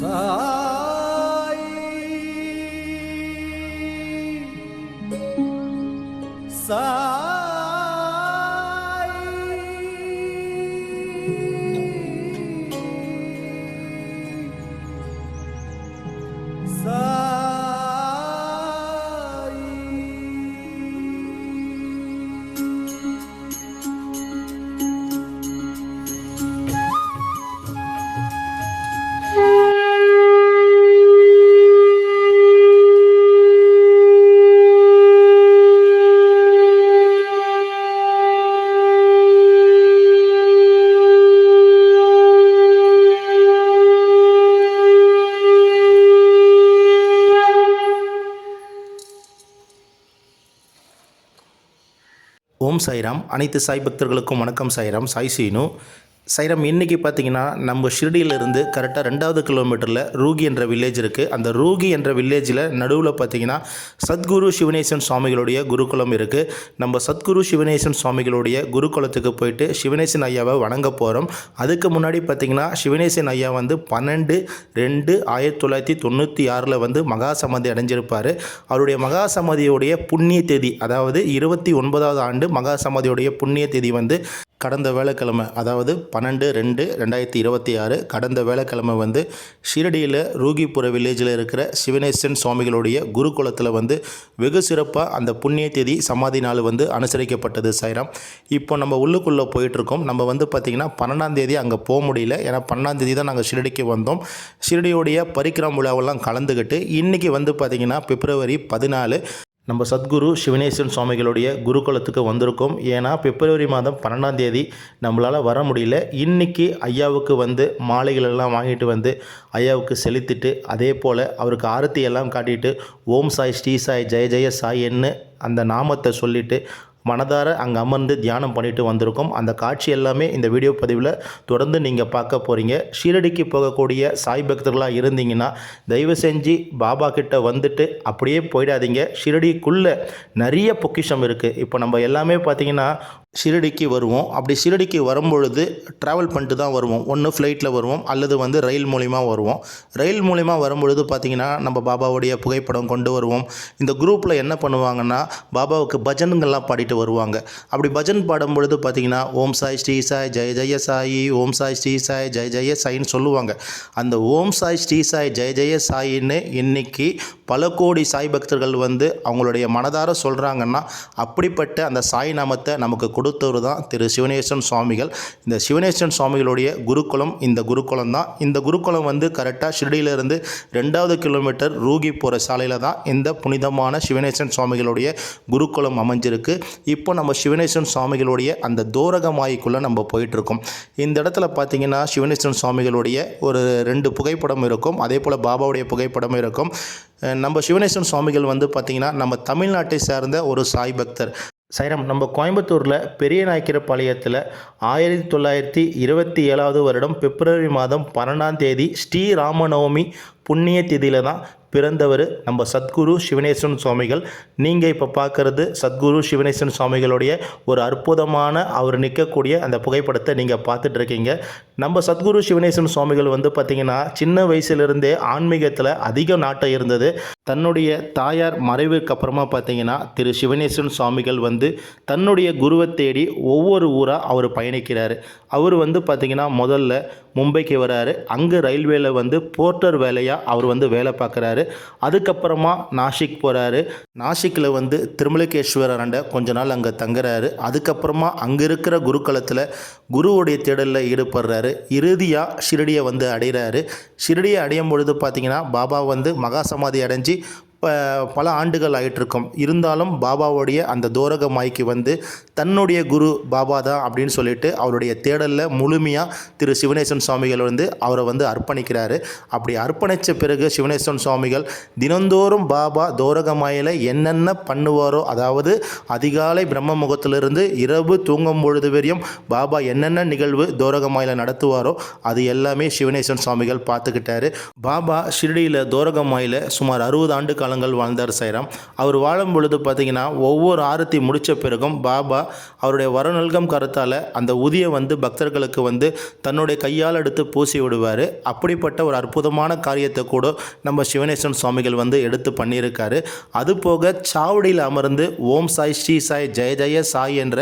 三 ஓம் சாய்ராம். அனைத்து சாய் பக்தர்களுக்கும் வணக்கம் சாய்ராம். சாய் சீனு. சைரம் இன்றைக்கி பார்த்தீங்கன்னா நம்ம ஷிரடியிலிருந்து கரெக்டாக ரெண்டாவது கிலோமீட்டரில் ரூகி என்ற வில்லேஜ் இருக்குது அந்த ரூகி என்ற வில்லேஜில் நடுவில் பார்த்தீங்கன்னா சத்குரு சிவனேசன் சுவாமிகளுடைய குருகுலம் இருக்குது நம்ம சத்குரு சிவனேசன் சுவாமிகளுடைய குருகுலத்துக்கு போயிட்டு சிவனேசன் ஐயாவை வணங்க போகிறோம் அதுக்கு முன்னாடி பார்த்தீங்கன்னா சிவனேசன் ஐயா வந்து பன்னெண்டு ரெண்டு ஆயிரத்தி தொள்ளாயிரத்தி தொண்ணூற்றி ஆறில் வந்து மகா சமாதி அடைஞ்சிருப்பார். அவருடைய மகா சமாதியுடைய புண்ணிய தேதி அதாவது இருபத்தி ஒன்பதாவது ஆண்டு மகா சமாதியுடைய புண்ணிய தேதி வந்து கடந்த வேலைக்கிழமை அதாவது பன்னெண்டு ரெண்டு ரெண்டாயிரத்தி இருபத்தி ஆறு கடந்த வேலைக்கிழமை வந்து ஷிரடியில் ரூகிபுர வில்லேஜில் இருக்கிற சிவனேசன் சுவாமிகளுடைய குருகுலத்தில் வந்து வெகு சிறப்பாக அந்த புண்ணிய தேதி சமாதி நாள் வந்து அனுசரிக்கப்பட்டது சைராம் இப்போ நம்ம உள்ளுக்குள்ளே போயிட்டுருக்கோம். நம்ம வந்து பார்த்திங்கன்னா பன்னெண்டாம் தேதி அங்கே போக முடியல. ஏன்னா பன்னெண்டாம் தேதி தான் நாங்கள் ஷிரடிக்கு வந்தோம். ஷிரடியோடைய பரிக்கிரம் விழாவெல்லாம் கலந்துக்கிட்டு இன்றைக்கி வந்து பார்த்திங்கன்னா பிப்ரவரி பதினாலு நம்ம சத்குரு சிவனேஸ்வரன் சுவாமிகளுடைய குருகுலத்துக்கு வந்திருக்கோம். ஏன்னா பிப்ரவரி மாதம் பன்னெண்டாம் தேதி நம்மளால் வர முடியல. இன்றைக்கி ஐயாவுக்கு வந்து மாலைகளெல்லாம் வாங்கிட்டு வந்து ஐயாவுக்கு செலுத்திட்டு அதே போல் அவருக்கு ஆரத்தி எல்லாம் காட்டிட்டு ஓம் சாய் ஸ்ரீ சாய் ஜெய ஜெய சாய்ன்னு அந்த நாமத்தை சொல்லிவிட்டு மனதார அங்கே அமர்ந்து தியானம் பண்ணிட்டு வந்திருக்கோம். அந்த காட்சி எல்லாமே இந்த வீடியோ பதிவில் தொடர்ந்து நீங்கள் பார்க்க போகிறீங்க ஷீரடிக்கு போகக்கூடிய சாய் பக்தர்களாக இருந்தீங்கன்னா தயவு செஞ்சு பாபா கிட்ட வந்துட்டு அப்படியே போயிடாதீங்க. ஷிரடிக்குள்ளே நிறைய பொக்கிஷம் இருக்குது இப்போ நம்ம எல்லாமே பார்த்தீங்கன்னா ஷிரடிக்கு வருவோம். அப்படி ஷிரடிக்கு வரும்பொழுது ட்ராவல் பண்ணிட்டு தான் வருவோம். ஒன்று ஃப்ளைட்டில் வருவோம். அல்லது வந்து ரயில் மூலிமா வருவோம். ரயில் மூலிமா வரும்பொழுது பார்த்திங்கன்னா நம்ம பாபாவுடைய புகைப்படம் கொண்டு வருவோம். இந்த குரூப்பில் என்ன பண்ணுவாங்கன்னா பாபாவுக்கு பஜனுங்கள்லாம் பாடிட்டு வருவாங்க. அப்படி பஜன் பாடும் பொழுது பார்த்திங்கன்னா ஓம் சாய் ஸ்ரீ சாய் ஜெய ஜெய சாயி ஓம் சாய் ஸ்ரீ சாய் ஜெய ஜெய சாயின்னு சொல்லுவாங்க. அந்த ஓம் சாய் ஸ்ரீ சாய் ஜெய ஜெய சாயின்னு இன்னைக்கு பல கோடி சாய் பக்தர்கள் வந்து அவங்களுடைய மனதார சொல்கிறாங்கன்னா அப்படிப்பட்ட அந்த சாய் நாமத்தை நமக்கு கொடுத்தவர் தான் திரு சிவனேசன் சுவாமிகள். இந்த சிவனேசன் சுவாமிகளுடைய குருகுலம் இந்த குருகுலம் தான். இந்த குருகுலம் வந்து கரெக்டாக ஷிரடியிலிருந்து ரெண்டாவது கிலோமீட்டர் ரூகி போகிற சாலையில் தான் இந்த புனிதமான சிவனேசன் சுவாமிகளுடைய குருகுலம் அமைஞ்சிருக்கு. இப்போ நம்ம சிவனேசன் சுவாமிகளுடைய அந்த தோரகமாய்க்குள்ளே நம்ம போயிட்டுருக்கோம். இந்த இடத்துல பார்த்தீங்கன்னா சிவனேசன் சுவாமிகளுடைய ஒரு ரெண்டு புகைப்படம் இருக்கும். அதே போல் பாபாவுடைய புகைப்படம் இருக்கும். நம்ம சிவனேசன் சுவாமிகள் வந்து பார்த்திங்கன்னா நம்ம தமிழ்நாட்டை சார்ந்த ஒரு சாய் பக்தர். சைரம் நம்ம கோயம்புத்தூரில் பெரிய நாய்க்கிரப்பாளையத்தில் ஆயிரத்தி தொள்ளாயிரத்தி இருபத்தி ஏழாவது வருடம் பிப்ரவரி மாதம் பன்னெண்டாம் தேதி ஸ்ரீ ராமநவமி புண்ணிய திதியில் தான் பிறந்தவர் நம்ம சத்குரு சிவனேஸ்வரன் சுவாமிகள். நீங்கள் இப்போ பார்க்குறது சத்குரு சிவனேஸ்வரன் சுவாமிகளுடைய ஒரு அற்புதமான அவர் நிற்கக்கூடிய அந்த புகைப்படத்தை நீங்கள் பார்த்துட்டு இருக்கீங்க நம்ம சத்குரு சிவனேசன் சுவாமிகள் வந்து பார்த்திங்கன்னா சின்ன வயசுலேருந்தே ஆன்மீகத்தில் அதிக நாட்டம் இருந்தது. தன்னுடைய தாயார் மறைவுக்கு அப்புறமா பார்த்தீங்கன்னா திரு சிவனேஸ்வரன் சுவாமிகள் வந்து தன்னுடைய குருவை தேடி ஒவ்வொரு ஊராக அவர் பயணிக்கிறார். அவர் வந்து பார்த்திங்கன்னா முதல்ல மும்பைக்கு வராரு. அங்கே ரயில்வேல வந்து போர்ட்டர் வேலையாக அவர் வந்து வேலை பார்க்குறாரு அதுக்கப்புறமா நாசிக் போகிறாரு நாசிக்கில் வந்து திருமலிகேஸ்வரர்ண்ட கொஞ்ச நாள் அங்கே தங்குறாரு. அதுக்கப்புறமா அங்கே இருக்கிற குருக்களத்தில் குருவுடைய தேடலில் ஈடுபடுறாரு. இறுதியாக ஷிரடியை வந்து அடைகிறாரு ஷிரடியை அடையும் பொழுது பார்த்திங்கன்னா பாபா வந்து மகா சமாதி அடைஞ்சு பல ஆண்டுகள் ஆயிட்டிருக்கும். இருந்தாலும் பாபாவுடைய அந்த தோரக மாய்க்கு வந்து தன்னுடைய குரு பாபா தான் அப்படின்னு சொல்லிட்டு அவருடைய தேடலில் முழுமையாக திரு சிவனேசன் சுவாமிகள் வந்து அவரை வந்து அர்ப்பணிக்கிறாரு. அப்படி அர்ப்பணித்த பிறகு சிவனேசன் சுவாமிகள் தினந்தோறும் பாபா தோரகமாயில் என்னென்ன பண்ணுவாரோ அதாவது அதிகாலை பிரம்ம முகத்திலிருந்து இரவு தூங்கும் பொழுது வரையும் பாபா என்னென்ன நிகழ்வு தோரகமாயில் நடத்துவாரோ அது எல்லாமே சிவனேசன் சுவாமிகள் பார்த்துக்கிட்டாரு. பாபா ஷிரடியில் தோரகமாயில் சுமார் அறுபது ஆண்டு காலங்கள் வாழ்ந்தார் சைராம். அவர் வாழும் பொழுது பார்த்தீங்கன்னா ஒவ்வொரு ஆரத்தி முடித்த பிறகும் பாபா அவருடைய வரநல்கம் கருத்தால் அந்த உதியை வந்து பக்தர்களுக்கு வந்து தன்னுடைய கையால் எடுத்து பூசி விடுவார். அப்படிப்பட்ட ஒரு அற்புதமான காரியத்தை கூட நம்ம சிவனேஸ்வரன் சுவாமிகள் வந்து எடுத்து பண்ணியிருக்காரு. அது போக சாவடியில் அமர்ந்து ஓம் சாய் ஸ்ரீ சாய் ஜெய ஜெய சாய் என்ற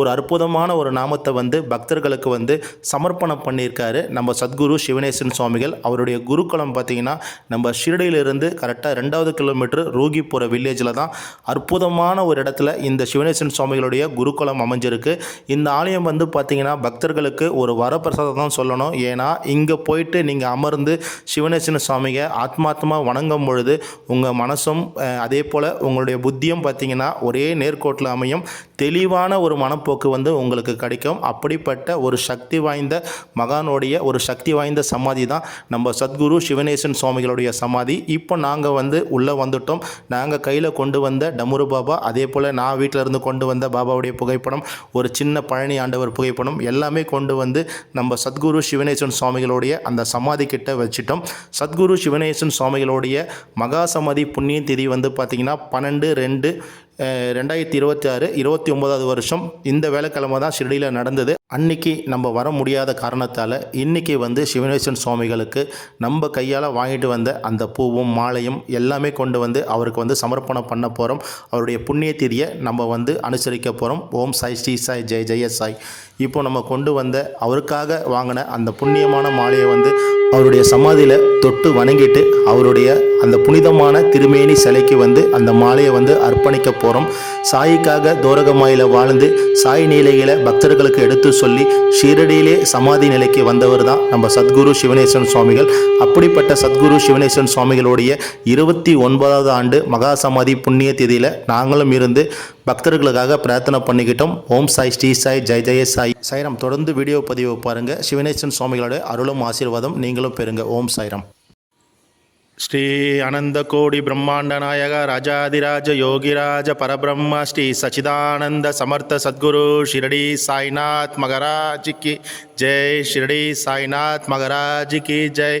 ஒரு அற்புதமான ஒரு நாமத்தை வந்து பக்தர்களுக்கு வந்து சமர்ப்பணம் பண்ணியிருக்காரு நம்ம சத்குரு சிவனேசன் சுவாமிகள். அவருடைய குருகுலம் பார்த்தீங்கன்னா நம்ம ஷிரடியிலிருந்து கரெக்டாக ரெண்டாவது கிலோமீட்டர் ரூகி வில்லேஜில் தான் அற்புதமான ஒரு இடத்துல இந்த சிவனேசன் சுவாமிகளுடைய குருகுலம் அமைஞ்சிருக்கு. இந்த ஆலயம் வந்து பார்த்தீங்கன்னா பக்தர்களுக்கு ஒரு வரப்பிரசாதம் தான் சொல்லணும். ஏன்னா இங்கே போயிட்டு நீங்கள் அமர்ந்து சிவனேசன சுவாமியை ஆத்மாத்மா வணங்கும் பொழுது உங்கள் மனசும் அதே போல் உங்களுடைய புத்தியும் பார்த்தீங்கன்னா ஒரே நேர்கோட்டில் அமையும். தெளிவான ஒரு மனப்போக்கு வந்து உங்களுக்கு கிடைக்கும். அப்படிப்பட்ட ஒரு சக்தி வாய்ந்த மகானுடைய ஒரு சக்தி வாய்ந்த சமாதி தான் நம்ம சத்குரு சிவனேசன் சுவாமிகளுடைய சமாதி. இப்போ நாங்கள் வந்து உள்ளே வந்துட்டோம். நாங்கள் கையில் கொண்டு வந்த டமுரு பாபா அதே போல் நான் வீட்டில் இருந்து கொண்டு வந்த பாபாவுடைய புகைப்படம் ஒரு சின்ன பழனி ஆண்டவர் புகைப்படம் எல்லாமே கொண்டு வந்து நம்ம சத்குரு சிவனேஸ்வரன் சுவாமிகளுடைய அந்த சமாதி கிட்ட வச்சுட்டோம். சத்குரு சிவனேஸ்வரன் சுவாமிகளுடைய மகா சமாதி புண்ணிய திதி வந்து பார்த்திங்கன்னா பன்னெண்டு ரெண்டு ரெண்டாயிரத்தி இருபத்தி ஆறு இருபத்தி ஒன்பதாவது வருஷம் இந்த வேலைக்கிழமை தான் ஷிரடியில் நடந்தது. அன்னைக்கு நம்ம வர முடியாத காரணத்தால் இன்னைக்கு வந்து சிவனேஸ்வரன் சுவாமிகளுக்கு நம்ம கையால் வாங்கிட்டு வந்த அந்த பூவும் மாலையும் எல்லாமே கொண்டு வந்து அவருக்கு வந்து சமர்ப்பணம் பண்ண போகிறோம் அவருடைய புண்ணிய திதியை நம்ம வந்து அனுசரிக்க போகிறோம் ஓம் சாய் ஸ்ரீ சாய் ஜெய் ஜெய சாய். இப்போ நம்ம கொண்டு வந்த அவருக்காக வாங்கின அந்த புண்ணியமான மாலையை வந்து அவருடைய சமாதியில் தொட்டு வணங்கிட்டு அவருடைய அந்த புனிதமான திருமேனி சிலைக்கு வந்து அந்த மாலையை வந்து அர்ப்பணிக்க போகிறோம் சாய்க்காக தோரகமாயில வாழ்ந்து சாய் நீலைகளை பக்தர்களுக்கு எடுத்து சொல்லி ஷீரடியிலே சமாதி நிலைக்கு வந்தவர் தான் நம்ம சத்குரு சிவனேசன் சுவாமிகள். அப்படிப்பட்ட சத்குரு சிவனேசன் சுவாமிகளுடைய இருபத்தி ஒன்பதாவது ஆண்டு மகா சமாதி புண்ணிய திதியில் நாங்களும் இருந்து பக்தர்களுக்காக பிரார்த்தனை பண்ணிக்கிட்டோம். ஓம் சாய் ஸ்ரீ சாய் ஜெய ஜெய சாய். சாய்ராம் தொடர்ந்து வீடியோ பதிவு பாருங்கள் சிவனேசன் சுவாமிகளோட அருளும் ஆசீர்வாதம் நீங்களும் பெறுங்க. ஓம் சாய்ராம். ஸ்ரீ அனந்தகோடி பிரம்மாண்ட நாயக ராஜாதிராஜ யோகிராஜ பரபிரம்ம ஸ்ரீ சச்சிதானந்த சமர்த்த சத்குரு ஷிரடி சாய்நாத் மகராஜிக்கு ஜெய் ஷிரடி சாய்நாத் மகராஜிக்கு ஜெய்.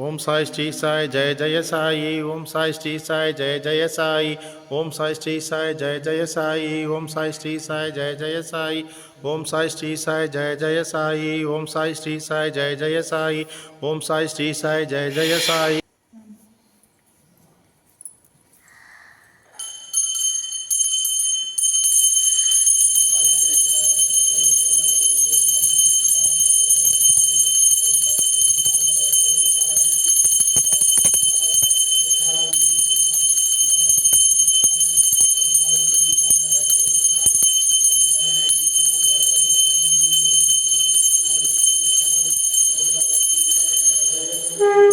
او سا شری سائی جی جی سائی اوم سائی شری سائی جی جی سائی او سا شری سائی جی جی سائی او سائی شری سائی جی جی سائی او سائی شری سائی جی جی سائی او سائی شری سائی جی جی سائی او سائی شری سائی جی جی سائی Yeah.